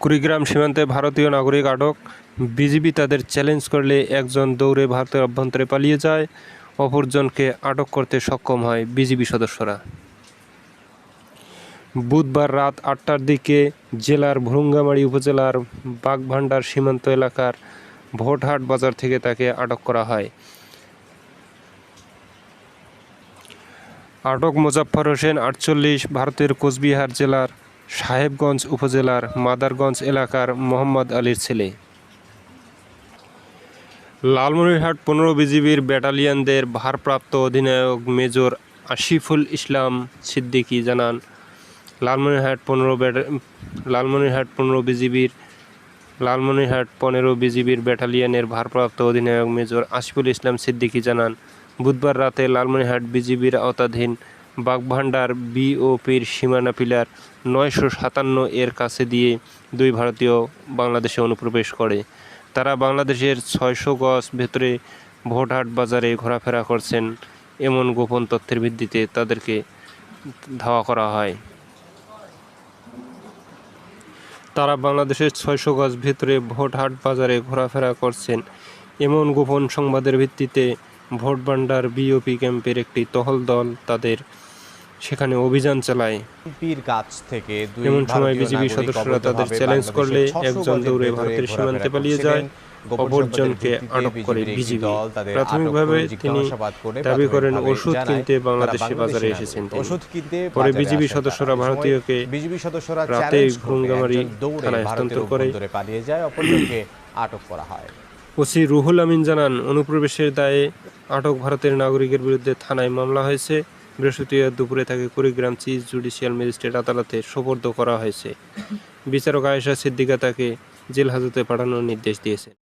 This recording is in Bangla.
কুড়িগ্রাম সীমান্তে ভারতীয় নাগরিক আটক। বিজিবি তাদের চ্যালেঞ্জ করলে একজন দৌড়ে ভারতের অভ্যন্তরে পালিয়ে যায়। অপরজনকে আটক করতে সক্ষম হয় বিজিবি সদস্যরা। বুধবার রাত আটটার দিকে জেলার ভুরুঙ্গামারী উপজেলার বাগভান্ডার সীমান্ত এলাকার ভোটহাট বাজার থেকে তাকে আটক করা হয়। আটক মোজাফফর হোসেন আটচল্লিশ, ভারতের কোচবিহার জেলার সাহেবগঞ্জ উপজেলার মাদারগঞ্জ এলাকার মোহাম্মদ আলীর ছেলে। লালমনিরহাট পনেরো বিজিবির ব্যাটালিয়নদের ভারপ্রাপ্ত অধিনায়ক মেজর আশিফুল ইসলাম সিদ্দিকী জানান, লালমনিরহাট পনেরো লালমনিরহাট পনেরো বিজিবির, লালমনিরহাট পনেরো বিজিবির ব্যাটালিয়নের ভারপ্রাপ্ত অধিনায়ক মেজর আশিফুল ইসলাম সিদ্দিকী জানান, বুধবার রাতে লালমনিরহাট বিজিবির আওতাধীন বাগভান্ডার বিওপির সীমানা পিলার নয়শো সাতান্ন এর কাছে দিয়ে দুই ভারতীয় বাংলাদেশে অনুপ্রবেশ করে। তারা বাংলাদেশের ছয়শো গজ ভেতরে ভোটহাট বাজারে ঘোরাফেরা করছেন। এমন গোপন তথ্যের ভিত্তিতে তাদেরকে ধাওয়া করা হয়। তারা বাংলাদেশের ছয়শো গজ ভেতরে ভোটহাট বাজারে ঘোরাফেরা করছেন। এমন গোপন সংবাদের ভিত্তিতে ভোটভান্ডার বিওপি ক্যাম্পের একটি তহল দল তাদের সেখানে অভিযান চালায়। পীর গাছ থেকে এমন সময় বিজিবি সদস্যরা তাদের চ্যালেঞ্জ করলে একজন দৌড়ে ভারতের সীমান্তে পালিয়ে যায় অপরজনকে আটক করে বিজিবি প্রাথমিকভাবে তিনি দাবি করেন ওষুধ কিনতে বাংলাদেশে বাজারে এসেছেন ওষুধ কিনতে পরে বিজিবি সদস্যরা ভারতীয়কে বিজিবি সদস্যরা রাতে দৌড়ে থানায় হস্তান্তর করে। পালিয়ে যায় অপরজনকে আটক করা হয়। ওসি রুহুল আমিন জানান অনুপ্রবেশের দায়ে আটক ভারতের নাগরিকের বিরুদ্ধে থানায় মামলা হয়েছে। বৃহস্পতিবার দুপুরে তাকে কুড়িগ্রাম চিফ জুডিশিয়াল ম্যাজিস্ট্রেট আদালতে সোপর্দ করা হয়েছে। বিচারক আয়েশা সিদ্দিকা তাকে জেল হাজতে পাঠানোর নির্দেশ দিয়েছেন।